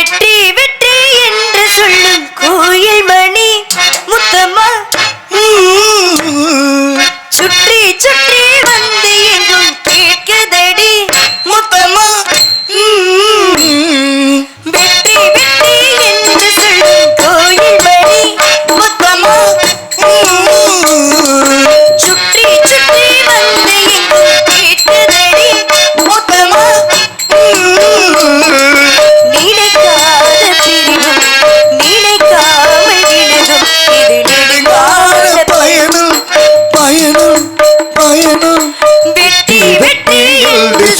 வெற்றி வெற்றி வெட்டி வெட்டி என்று